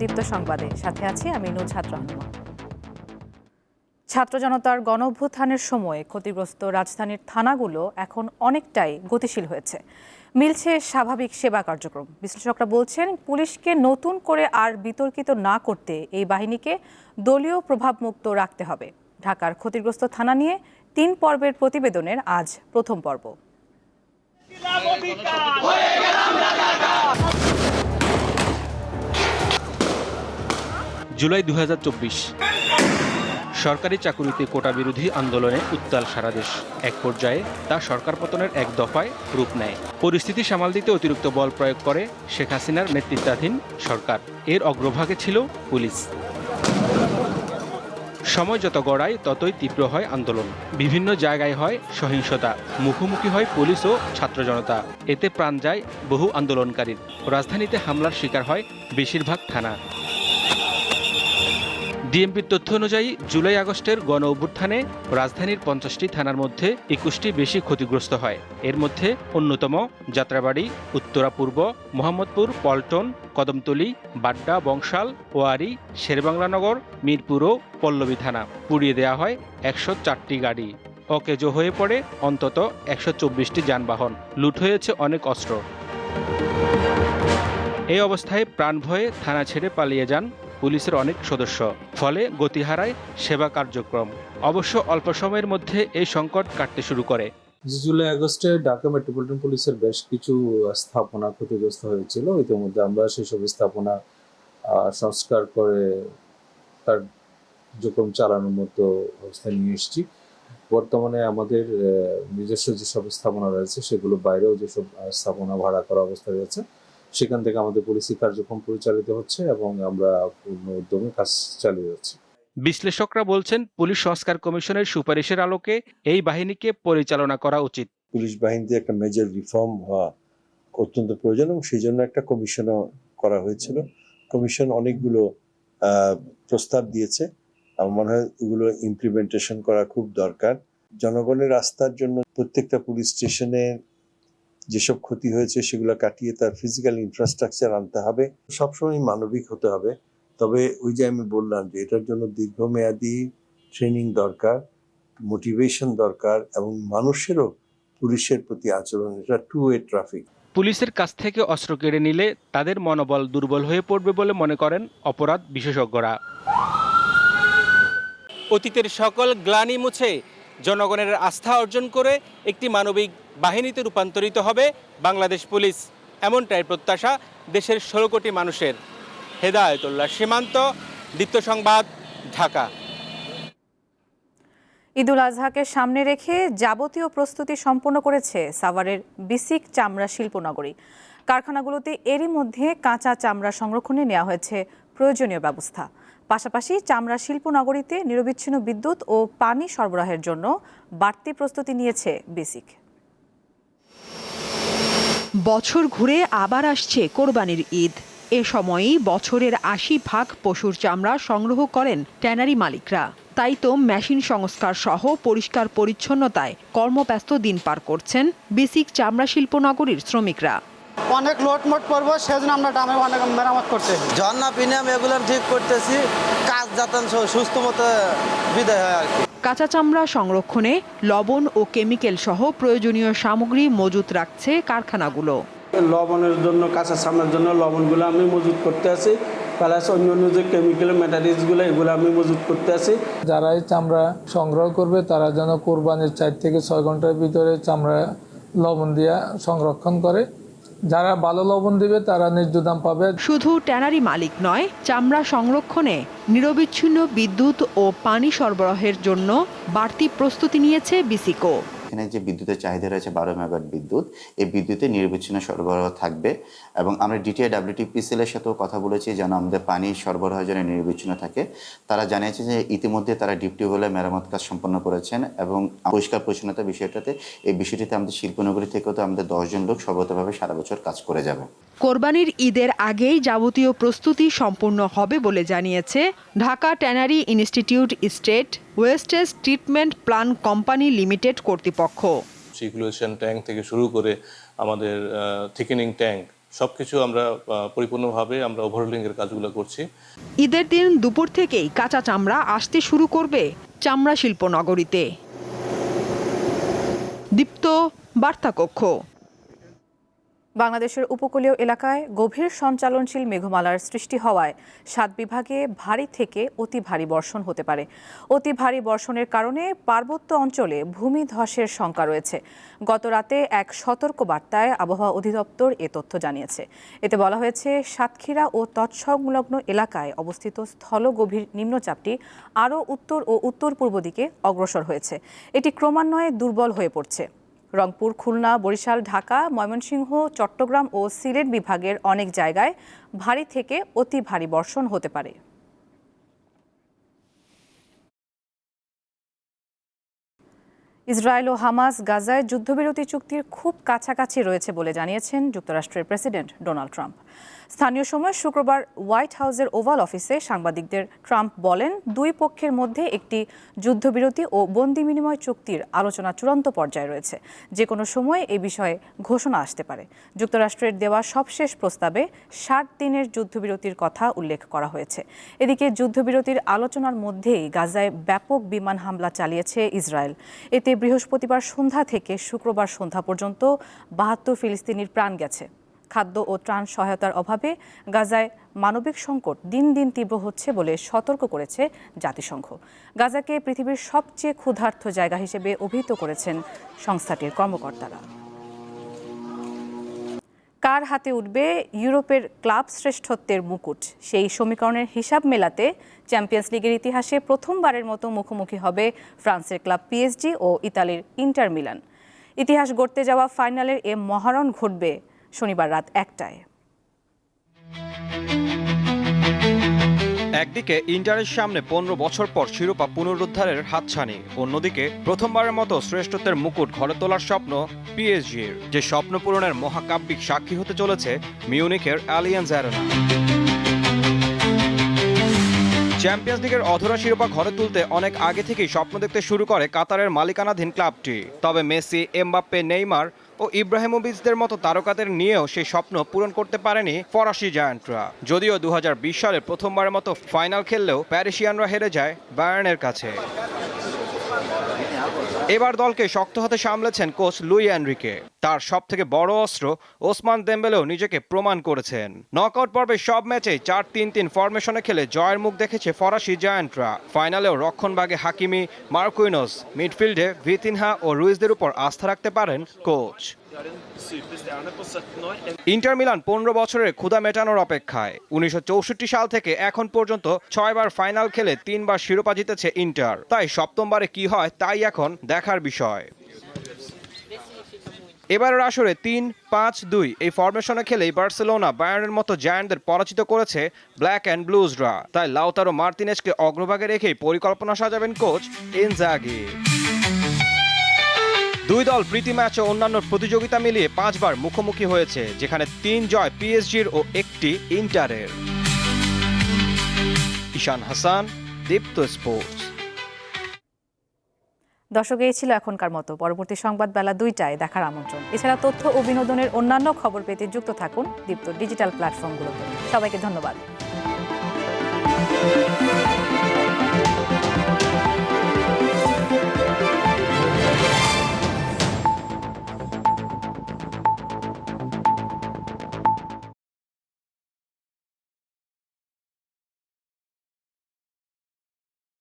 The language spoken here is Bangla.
দীপ্ত সংবাদে সাথে আছি আমি নুছাত রহমান ছাত্র জনতার গণ সময় ক্ষতিগ্রস্ত রাজধানীর থানাগুলো এখন অনেকটাই গতিশীল হয়েছে। মিলছে স্বাভাবিক সেবা কার্যক্রম। বিশ্লেষকরা বলছেন, পুলিশকে নতুন করে আর বিতর্কিত না করতে এই বাহিনীকে দলীয় প্রভাবমুক্ত রাখতে হবে। ঢাকার ক্ষতিগ্রস্ত থানা নিয়ে তিন পর্বের প্রতিবেদনের আজ প্রথম পর্ব। জুলাই দু হাজার চব্বিশ। সরকারি চাকুরিতে কোটা বিরোধী আন্দোলনে উত্তাল সারা দেশ। এক পর্যায়ে তা সরকার পতনের এক দফায় রূপ নেয়। পরিস্থিতি সামাল দিতে অতিরিক্ত বল প্রয়োগ করে শেখ হাসিনার নেতৃত্বাধীন সরকার। এর অগ্রভাগে ছিল পুলিশ। সময় যত গড়ায় ততই তীব্র হয় আন্দোলন। বিভিন্ন জায়গায় হয় সহিংসতা। মুখোমুখি হয় পুলিশ ও ছাত্র জনতা। এতে প্রাণ যায় বহু আন্দোলনকারীর। রাজধানীতে হামলার শিকার হয় বেশিরভাগ থানা। ডিএমপির তথ্য অনুযায়ী, জুলাই আগস্টের গণ অভ্যুত্থানে রাজধানীর পঞ্চাশটি থানার মধ্যে একুশটি বেশি ক্ষতিগ্রস্ত হয়। এর মধ্যে অন্যতম যাত্রাবাড়ি, উত্তরা পূর্ব, মোহাম্মদপুর, পল্টন, কদমতলি, বাড্ডা, বংশাল, ওয়ারি শেরবাংলানগর মিরপুর ও পল্লবী থানা। পুড়িয়ে দেওয়া হয় একশো চারটি গাড়ি। অকেজো হয়ে পড়ে অন্তত একশো চব্বিশটি যানবাহন। লুট হয়েছে অনেক অস্ত্র। এই অবস্থায় প্রাণ ভয়ে থানা ছেড়ে পালিয়ে যান পুলিশের অনেক সদস্য। ফলে গতি হারায় সেবা কার্যক্রম। অবশ্য অল্প সময়ের মধ্যে এই সংকট কাটতে শুরু করে। জুলাই, আগস্টে ঢাকা মেট্রোপলিটন পুলিশের বেশ কিছু স্থাপনা ক্ষতিগ্রস্ত হয়েছিল। ইতিমধ্যে আমরা সেসব স্থাপনা সংস্কার করে তার কার্যক্রম চালানোর মতো অবস্থায় নিয়ে এসেছি। বর্তমানে আমাদের নিজস্ব যেসব স্থাপনা রয়েছে, সেগুলো বাইরেও যেসব স্থাপনা ভাড়া করা অবস্থায় রয়েছে সেখান থেকে আমাদের পুলিশি কার্যক্রম পরিচালিত হচ্ছে এবং আমরা পূর্ণ উদ্যমে কাজ চালিয়ে যাচ্ছি। বিশ্লেষকরা বলছেন পুলিশ সংস্কার কমিশনের সুপারিশের আলোকে এই বাহিনীকে পরিচালনা করা উচিত। পুলিশ বাহিনীতে একটা মেজর রিফর্ম হওয়া অত্যন্ত প্রয়োজন এবং সেই জন্য একটা কমিশনও করা হয়েছিল। কমিশন অনেকগুলো প্রস্তাব দিয়েছে। আমার মনে হয় এগুলো ইমপ্লিমেন্টেশন করা খুব দরকার। জনগণের রাস্তার জন্য প্রত্যেকটা পুলিশ স্টেশনে যেসব ক্ষতি হয়েছে সেগুলো কাটিয়ে তার ফিজিক্যাল ইনফ্রাস্ট্রাকচার আনতে হবে। সবসময় মানবিক হতে হবে। তবে ওই যে আমি বললাম যে এটার জন্য দীর্ঘমেয়াদী ট্রেনিং দরকার মোটিভেশন দরকার এবং মানুষেরও পুলিশের প্রতি আচরণ, এটা টু ওয়ে ট্রাফিক পুলিশের কাছ থেকে অস্ত্র কেড়ে নিলে তাদের মনোবল দুর্বল হয়ে পড়বে বলে মনে করেন অপরাধ বিশেষজ্ঞরা। অতীতের সকল গ্লানি মুছে জনগণের আস্থা অর্জন করে একটি মানবিক বাহিনীতে রূপান্তরিত হবে বাংলাদেশ পুলিশ। এমনটাই প্রত্যাশা দেশের ষোলো কোটি মানুষের। হেদায়তুল্লাহ, সীমান্ত, দীপ্ত সংবাদ, ঢাকা। ঈদুল আজহাকে সামনে রেখে যাবতীয় প্রস্তুতি সম্পন্ন করেছে সাভারের বিসিক চামড়া শিল্পনগরী। কারখানাগুলোতে এরই মধ্যে কাঁচা চামড়া সংরক্ষণে নেওয়া হয়েছে প্রয়োজনীয় ব্যবস্থা। পাশাপাশি চামড়া শিল্পনগরীতে নিরবিচ্ছিন্ন বিদ্যুৎ ও পানি সরবরাহের জন্য বাড়তি প্রস্তুতি নিয়েছে বিসিক। বছর ঘুরে আবার আসছে কোরবানির ঈদ। এ সময়ই বছরের আশি ভাগ পশুর চামড়া সংগ্রহ করেন ট্যানারি মালিকরা। তাই তো মেশিন সংস্কার সহ পরিষ্কার পরিচ্ছন্নতায় কর্মব্যস্ত দিন পার করছেন বিসিক চামড়া শিল্পনগরীর শ্রমিকরা। অনেক লোট মোট করব সেজন্য আমরা ডামে অনেক মেরামত করতেছি ঝর্ণা প্রিমিয়াম এগুলো ঠিক করতেছি। কাজ যাতে সু- সুস্থ মতো বিদায় হয় আর কি। কাঁচা চামড়া সংরক্ষণে লবণ ও কেমিক্যাল সহ প্রয়োজনীয় সামগ্রী মজুত রাখছে কারখানাগুলো। লবণের জন্য কাঁচা সামনের জন্য লবণগুলো আমি মজুত করতে আছি প্লাস অন্য অন্য যে কেমিক্যাল ম্যাটারিয়ালসগুলো এগুলো আমি মজুত করতে আছি। যারা এই চামড়া সংগ্রহ করবে তারা যেন কোরবানির চার থেকে ছয় ঘণ্টার ভিতরে চামড়া লবণ দিয়া সংরক্ষণ করে। যারা ভালো লবণ দেবে, তারা ন্যায্য দাম পাবে। শুধু ট্যানারি মালিক নয়, চামড়া সংরক্ষণে নিরবিচ্ছিন্ন বিদ্যুৎ ও পানি সরবরাহের জন্য বাড়তি প্রস্তুতি নিয়েছে বিসিকো। এখানে যে বিদ্যুতের চাহিদা রয়েছে বারো মেগাওয়াট বিদ্যুৎ, এই বিদ্যুতে নির্বিচ্ছিন্ন সরবরাহ থাকবে এবং আমরা ডিটিআই ডাব্লিউটিপিসিএল এর সাথেও কথা বলেছি যেন আমাদের পানি সরবরাহ যেন নির্বিচ্ছিন্ন থাকে। তারা জানিয়েছে যে ইতিমধ্যে তারা ডিপটি হলে মেরামত কাজ সম্পন্ন করেছেন এবং পরিষ্কার পরিচ্ছন্নতা বিষয়টাতে, এই বিষয়টিতে আমাদের শিল্পনগরী থেকেও তো আমাদের দশজন লোক সর্বতভাবে সারা বছর কাজ করে যাবে। কোরবানির ঈদের আগেই যাবতীয় প্রস্তুতি সম্পূর্ণ হবে বলে জানিয়েছে Dhaka tannery institute state wastage treatment plan company limited কর্তৃপক্ষ। সার্কুলেশন ট্যাঙ্ক থেকে শুরু করে আমাদের থিকেনিং ট্যাঙ্ক সব কিছু আমরা পরিপূর্ণভাবে আমরা ওভারহোলিংয়ের কাজগুলো করছি। ঈদের দিন দুপুর থেকেই কাঁচা চামড়া আসতে শুরু করবে চামড়া শিল্প নগরীতে দীপ্ত বার্তা কক্ষ বাংলাদেশের উপকূলীয় এলাকায় গভীর সঞ্চালনশীল মেঘমালার সৃষ্টি হওয়ায় সাত বিভাগে ভারী থেকে অতি ভারী বর্ষণ হতে পারে। অতি ভারী বর্ষণের কারণে পার্বত্য অঞ্চলে ভূমিধসের শঙ্কা রয়েছে। গত রাতে এক সতর্ক বার্তায় আবহাওয়া অধিদপ্তর এ তথ্য জানিয়েছে। এতে বলা হয়েছে, সাতক্ষীরা ও তৎসংলগ্ন এলাকায় অবস্থিত স্থলগভীর নিম্নচাপটি আরও উত্তর ও উত্তর পূর্ব দিকে অগ্রসর হয়েছে। এটি ক্রমান্বয়ে দুর্বল হয়ে পড়ছে। রংপুর, খুলনা, বরিশাল, ঢাকা, ময়মনসিংহ, চট্টগ্রাম ও সিলেট বিভাগের অনেক জায়গায় ভারী থেকে অতি ভারী বর্ষণ হতে পারে। ইসরায়েল ও হামাস গাজায় যুদ্ধবিরতি চুক্তির খুব কাছাকাছি রয়েছে বলে জানিয়েছেন যুক্তরাষ্ট্রের প্রেসিডেন্ট ডোনাল্ড ট্রাম্প। স্থানীয় সময় শুক্রবার হোয়াইট হাউসের ওভাল অফিসে সাংবাদিকদের ট্রাম্প বলেন, দুই পক্ষের মধ্যে একটি যুদ্ধবিরতি ও বন্দি বিনিময় চুক্তির আলোচনা চূড়ান্ত পর্যায়ে রয়েছে। যে কোনো সময় এ বিষয়ে ঘোষণা আসতে পারে। যুক্তরাষ্ট্রের দেওয়া সবশেষ প্রস্তাবে ষাট দিনের যুদ্ধবিরতির কথা উল্লেখ করা হয়েছে। এদিকে যুদ্ধবিরতির আলোচনার মধ্যেই গাজায় ব্যাপক বিমান হামলা চালিয়েছে ইসরায়েল। এতে বৃহস্পতিবার সন্ধ্যা থেকে শুক্রবার সন্ধ্যা পর্যন্ত বাহাত্তর ফিলিস্তিনির প্রাণ গেছে। খাদ্য ও ত্রাণ সহায়তার অভাবে গাজায় মানবিক সংকট দিন দিন তীব্র হচ্ছে বলে সতর্ক করেছে জাতিসংঘ। গাজাকে পৃথিবীর সবচেয়ে ক্ষুধার্ত জায়গা হিসেবে অভিহিত করেছেন সংস্থাটির কর্মকর্তারা। কার হাতে উঠবে ইউরোপের ক্লাব শ্রেষ্ঠত্বের মুকুট? সেই সমীকরণের হিসাব মেলাতে চ্যাম্পিয়ন্স লিগের ইতিহাসে প্রথমবারের মতো মুখোমুখি হবে ফ্রান্সের ক্লাব পিএসজি ও ইতালির ইন্টার মিলান। ইতিহাস গড়তে যাওয়া ফাইনালের এ মহারণ ঘটবে শনিবার রাত একটায়। একদিকে ইন্টারের সামনে পনেরো বছর পর শিরোপা পুনরুদ্ধারের হাতছানি, অন্যদিকে প্রথমবারের মতো শ্রেষ্ঠত্বের মুকুট ঘরে তোলার স্বপ্ন পিএসজির। যে স্বপ্ন পূরণের মহাকাব্যিক সাক্ষী হতে চলেছে মিউনিকের অ্যালিয়েন্স অ্যারেনা। চ্যাম্পিয়ন্স লিগের অধরা শিরোপা ঘরে তুলতে অনেক আগে থেকেই স্বপ্ন দেখতে শুরু করে কাতারের মালিকানাধীন ক্লাবটি। তবে মেসি, এমবাপ্পে, নেইমার ও ইব্রাহিমোভিচদের মতো তারকাদের নিয়েও সেই স্বপ্ন পূরণ করতে পারেনি ফরাসি জায়ান্টরা। যদিও দু হাজার বিশ সালে প্রথমবারের মতো ফাইনাল খেললেও প্যারিসিয়ানরা হেরে যায় বায়ার্নের কাছে। এবার দলকে শক্ত হাতে সামলেছেন কোচ লুই অ্যানরিকে তার সব থেকে বড় অস্ত্র ওসমান দেম্বেলেও নিজেকে প্রমাণ করেছেন। নকআউট পর্বে সব ম্যাচেই চার তিন তিন ফরমেশনে খেলে জয়ের মুখ দেখেছে ফরাসি জায়ান্টরা। ফাইনালেও রক্ষণভাগে হাকিমি মার্কুইনোস, মিডফিল্ডে ভিতিনহা ও রুইজদের উপর আস্থা রাখতে পারেন কোচ। ইন্টার মিলান পনেরো বছরের ক্ষুদা মেটানোর অপেক্ষায়। উনিশশো চৌষট্টি সাল থেকে এখন পর্যন্ত ছয়বার ফাইনাল খেলে তিনবার শিরোপা জিতেছে ইন্টার। তাই সপ্তমবারে কি হয়, তাই এখন দেখার বিষয়। এবারের আসরে তিন, পাঁচ, দুই এই ফরমেশনে খেলেই বার্সেলোনা বায়ার্নের মতো জায়ান্টদের পরাজিত করেছে ব্ল্যাক অ্যান্ড ব্লুজরা। তাই লাউতারো মার্তিনেজকে অগ্রভাগে রেখেই পরিকল্পনা সাজাবেন কোচ ইনজাগি। দুই দল প্রীতি ম্যাচ ও অন্যান্য প্রতিযোগিতা মিলিয়ে পাঁচবার মুখোমুখি হয়েছে, যেখানে তিন জয় পিএসজির ও একটি ইন্টারের। ঈশান হাসান, দীপ্ত স্পোর্টস। দর্শক, এই ছিল এখনকার মতো। পরবর্তী সংবাদ বেলা দুইটায় দেখার আমন্ত্রণ। এছাড়া তথ্য ও বিনোদনের অন্যান্য খবর পেতে যুক্ত থাকুন দীপ্ত ডিজিটাল প্ল্যাটফর্মগুলোতে। সবাইকে ধন্যবাদ।